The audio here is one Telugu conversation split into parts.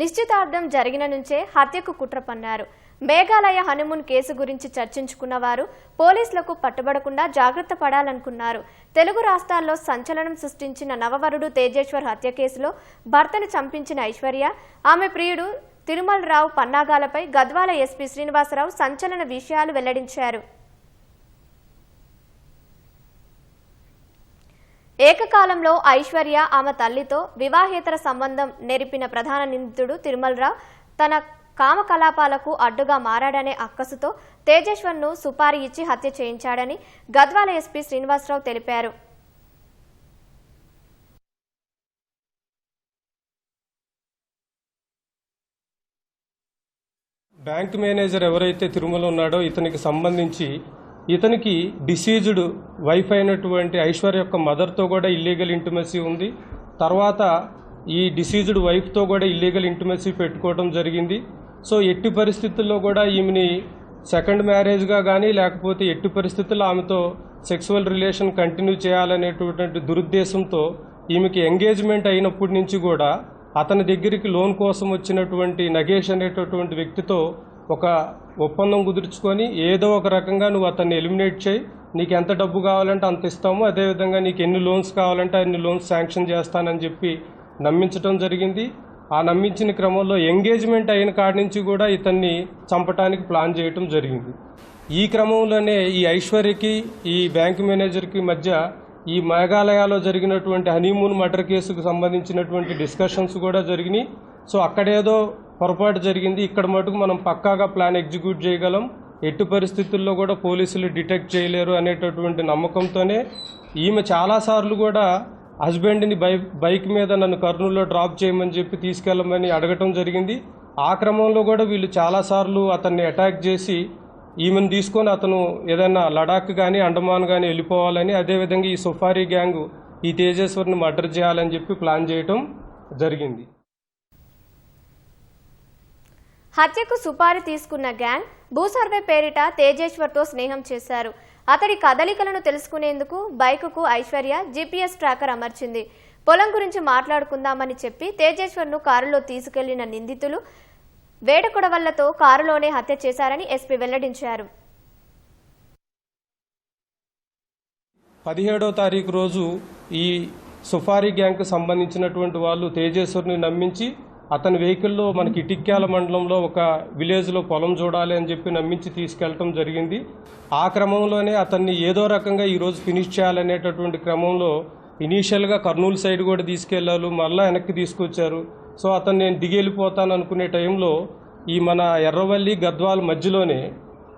నిశ్చితార్థం జరిగిన నుంచే హత్యకు కుట్ర పన్నారు మేఘాలయ హనుమూన్ కేసు గురించి చర్చించుకున్న వారు పోలీసులకు పట్టుబడకుండా జాగ్రత్త పడాలనుకున్నారు. తెలుగు రాష్ట్రాల్లో సంచలనం సృష్టించిన నవవరుడు తేజేశ్వర్ హత్య కేసులో భర్తను చంపించిన ఐశ్వర్య ఆమె ప్రియుడు తిరుమలరావు పన్నాగాలపై గద్వాల ఎస్పీ శ్రీనివాసరావు సంచలన విషయాలు వెల్లడించారు. ఏకకాలంలో ఐశ్వర్య ఆమె తల్లితో వివాహేతర సంబంధం నెరిపిన ప్రధాన నిందితుడు తిరుమలరావు తన కామకలాపాలకు అడ్డుగా మారాడనే అక్కసుతో తేజేశ్వర్ను సుపారీ ఇచ్చి హత్య చేయించాడని గద్వాల ఎస్పీ శ్రీనివాసరావు తెలిపారు. బ్యాంక్ మేనేజర్ ఎవరైతే తిరుమల ఉన్నాడో ఇతనికి సంబంధించి ఇతనికి డిసీజ్డ్ వైఫ్ అయినటువంటి ఐశ్వర్య యొక్క మదర్తో కూడా ఇల్లీగల్ ఇంటిమసీ ఉంది. తర్వాత ఈ డిసీజ్డ్ వైఫ్తో కూడా ఇల్లీగల్ ఇంటిమసీ పెట్టుకోవడం జరిగింది. సో ఎట్టి పరిస్థితుల్లో కూడా ఈమెని సెకండ్ మ్యారేజ్గా కానీ లేకపోతే ఎట్టి పరిస్థితుల్లో ఆమెతో సెక్సువల్ రిలేషన్ కంటిన్యూ చేయాలనేటువంటి దురుద్దేశంతో ఈమెకి ఎంగేజ్మెంట్ అయినప్పటి నుంచి కూడా అతని దగ్గరికి లోన్ కోసం వచ్చినటువంటి నగేష్ అనేటటువంటి వ్యక్తితో ఒక ఒప్పందం కుదుర్చుకొని ఏదో ఒక రకంగా నువ్వు అతన్ని ఎలిమినేట్ చేయి. నీకు ఎంత డబ్బు కావాలంటే అంత ఇస్తాము. అదేవిధంగా నీకు ఎన్ని లోన్స్ కావాలంటే అన్ని లోన్స్ శాంక్షన్ చేస్తానని చెప్పి నమ్మించడం జరిగింది. ఆ నమ్మించిన క్రమంలో ఎంగేజ్మెంట్ అయిన కాడి నుంచి కూడా ఇతన్ని చంపటానికి ప్లాన్ చేయటం జరిగింది. ఈ క్రమంలోనే ఈ ఐశ్వర్యకి ఈ బ్యాంక్ మేనేజర్కి మధ్య ఈ మేఘాలయాలో జరిగినటువంటి హనీమూన్ మర్డర్ కేసుకు సంబంధించినటువంటి డిస్కషన్స్ కూడా జరిగినాయి. సో అక్కడేదో పొరపాటు జరిగింది. ఇక్కడ మటుకు మనం పక్కాగా ప్లాన్ ఎగ్జిక్యూట్ చేయగలం. ఎట్టి పరిస్థితుల్లో కూడా పోలీసులు డిటెక్ట్ చేయలేరు అనేటటువంటి నమ్మకంతోనే ఈమె చాలాసార్లు కూడా హస్బెండ్ని బై బైక్ మీద నన్ను కర్నూలులో డ్రాప్ చేయమని చెప్పి తీసుకెళ్ళమని అడగటం జరిగింది. ఆ క్రమంలో కూడా వీళ్ళు చాలాసార్లు అతన్ని అటాక్ చేసి ఈమెను తీసుకొని అతను ఏదైనా లడాక్ కానీ అండమాన్ కానీ వెళ్ళిపోవాలని అదేవిధంగా ఈ సుఫారీ గ్యాంగ్ ఈ తేజేశ్వర్ని మర్డర్ చేయాలని చెప్పి ప్లాన్ చేయటం జరిగింది. హత్యకు సుపారీ తీసుకున్న గ్యాంగ్ భూసర్వే పేరిట తేజేశ్వర్తో స్నేహం చేశారు. అతడి కదలికలను తెలుసుకునేందుకు బైకుకు ఐశ్వర్య జీపీఎస్ ట్రాకర్ అమర్చింది. పొలం గురించి మాట్లాడుకుందామని చెప్పి తేజేశ్వర్ను కారులో తీసుకెళ్ళిన నిందితులు వేటకొడవళ్ళతో కారులోనే హత్య చేశారని ఎస్పీ వెల్లడించారు. పదిహేడో తారీఖు రోజు ఈ సుఫారీ గ్యాంగ్కు సంబంధించినటువంటి వాళ్ళు తేజేశ్వర్ని నమ్మించి అతని వెహికల్లో మనకి ఇటిక్యాల మండలంలో ఒక విలేజ్లో పొలం చూడాలి అని చెప్పి నమ్మించి తీసుకెళ్ళటం జరిగింది. ఆ క్రమంలోనే అతన్ని ఏదో రకంగా ఈరోజు ఫినిష్ చేయాలనేటటువంటి క్రమంలో ఇనీషియల్గా కర్నూలు సైడ్ కూడా తీసుకెళ్ళారు. మళ్ళా వెనక్కి తీసుకొచ్చారు. సో అతను నేను దిగి వెళ్ళిపోతాను అనుకునే టైంలో ఈ మన ఎర్రవల్లి గద్వాల మధ్యలోనే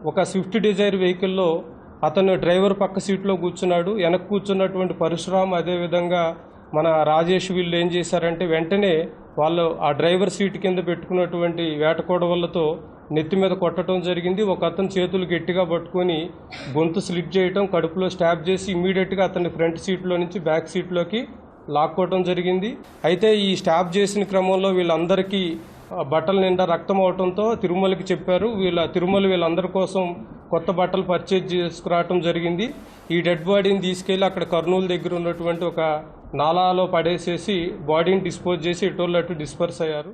ఒక స్విఫ్ట్ డిజైర్ వెహికల్లో అతను డ్రైవర్ పక్క సీట్లో కూర్చున్నాడు. వెనక్కి కూర్చున్నటువంటి పరశురామ్ అదేవిధంగా మన రాజేష్ వీళ్ళు ఏం చేశారంటే వెంటనే వాళ్ళు ఆ డ్రైవర్ సీట్ కింద పెట్టుకున్నటువంటి వేటకోడవలతో నెత్తి మీద కొట్టడం జరిగింది. ఒక అతను చేతులు గట్టిగా పట్టుకొని గొంతు స్లిట్ చేయటం కడుపులో స్టాప్ చేసి ఇమీడియట్గా అతన్ని ఫ్రంట్ సీట్లో నుంచి బ్యాక్ సీట్లోకి లాక్కోవటం జరిగింది. అయితే ఈ స్టాప్ చేసిన క్రమంలో వీళ్ళందరికీ బట్టల నిండా రక్తం అవటంతో తిరుమలకి చెప్పారు. వీళ్ళ తిరుమల వీళ్ళందరి కోసం కొత్త బట్టలు పర్చేజ్ చేసుకురావటం జరిగింది. ఈ డెడ్ బాడీని తీసుకెళ్ళి అక్కడ కర్నూలు దగ్గర ఉన్నటువంటి ఒక నాలాలో పడేసేసి బాడీని డిస్పోజ్ చేసి ఎటోళ్ళు అటు డిస్పర్స్ అయ్యారు.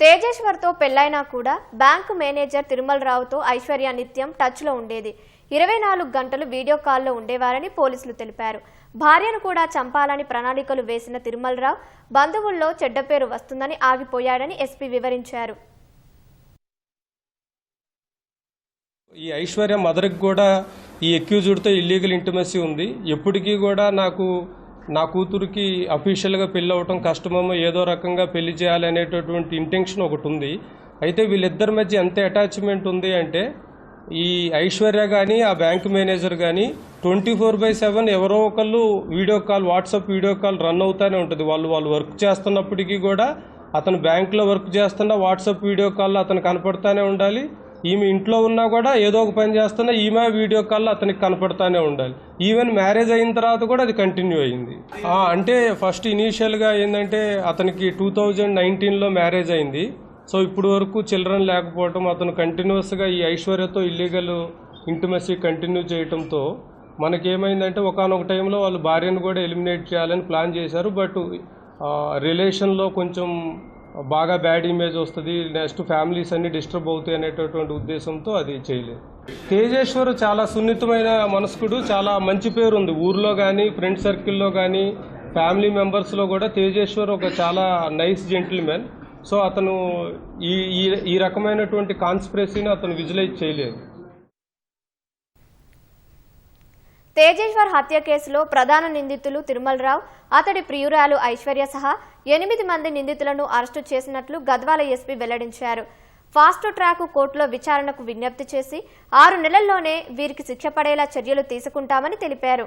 తేజేశ్వర్తో పెళ్ళైనా కూడా బ్యాంకు మేనేజర్ తిరుమలరావుతో ఐశ్వర్య నిత్యం టచ్లో ఉండేది. ఇరవై నాలుగు గంటలు వీడియో కాల్లో ఉండేవారని పోలీసులు తెలిపారు. భార్యను కూడా చంపాలని ప్రణాళికలు వేసిన తిరుమలరావు బంధువుల్లో చెడ్డ పేరు వస్తుందని ఆగిపోయాడని ఎస్పీ వివరించారు. ఈ ఐశ్వర్య మదర్కి కూడా ఈ ఎక్యూజ్డ్తో ఇల్లీగల్ ఇంటిమసీ ఉంది. ఎప్పటికీ కూడా నాకు నా కూతురికి అఫీషియల్గా పెళ్ళి అవ్వటం కష్టమేమో ఏదో రకంగా పెళ్ళి చేయాలి అనేటటువంటి ఇంటెన్షన్ ఒకటి ఉంది. అయితే వీళ్ళిద్దరి మధ్య ఎంత అటాచ్మెంట్ ఉంది అంటే ఈ ఐశ్వర్య కానీ ఆ బ్యాంక్ మేనేజర్ కానీ ట్వంటీ ఫోర్ బై సెవెన్ ఎవరో ఒకళ్ళు video call WhatsApp video call run అవుతూనే ఉంటుంది. వాళ్ళు వాళ్ళు వర్క్ చేస్తున్నప్పటికీ కూడా అతను బ్యాంకులో వర్క్ చేస్తున్నా వాట్సాప్ వీడియో కాల్లో అతను కనపడతానే ఉండాలి. ఈమె ఇంట్లో ఉన్నా కూడా ఏదో ఒక పని చేస్తున్నా ఈమె వీడియో కాల్ అతనికి కనపడతానే ఉండాలి. ఈవెన్ మ్యారేజ్ అయిన తర్వాత కూడా అది కంటిన్యూ అయింది. అంటే ఫస్ట్ ఇనీషియల్గా ఏంటంటే అతనికి టూ థౌజండ్ నైన్టీన్లో మ్యారేజ్ అయింది. సో ఇప్పుడు వరకు చిల్డ్రన్ లేకపోవటం అతను కంటిన్యూస్గా ఈ ఐశ్వర్యతో ఇల్లీగల్ ఇంటిమసీ కంటిన్యూ చేయడంతో మనకేమైందంటే ఒకనొక టైంలో వాళ్ళు భార్యను కూడా ఎలిమినేట్ చేయాలని ప్లాన్ చేశారు. బట్ రిలేషన్లో కొంచెం బాగా బ్యాడ్ ఇమేజ్ వస్తుంది నెక్స్ట్ ఫ్యామిలీస్ అన్ని డిస్టర్బ్ అవుతాయి అనేటటువంటి ఉద్దేశంతో అది చేయలేదు. తేజేశ్వర్ చాలా సున్నితమైన మనస్కుడు చాలా మంచి పేరు ఉంది. ఊర్లో కానీ ఫ్రెండ్ సర్కిల్లో కానీ ఫ్యామిలీ మెంబర్స్లో కూడా తేజేశ్వర్ ఒక చాలా నైస్ జెంటిల్మెన్ సో అతను ఈ ఈ ఈ రకమైనటువంటి కాన్స్పిరసీని అతను విజులైజ్ చేయలేదు. తేజేశ్వర్ హత్య కేసులో ప్రధాన నిందితులు తిరుమలరావు అతడి ప్రియురాలు ఐశ్వర్య సహా ఎనిమిది మంది నిందితులను అరెస్టు చేసినట్లు గద్వాల ఎస్పీ వెల్లడించారు. ఫాస్ట్ ట్రాక్ కోర్టులో విచారణకు విజ్ఞప్తి చేసి ఆరు నెలల్లోనే వీరికి శిక్ష పడేలా చర్యలు తీసుకుంటామని తెలిపారు.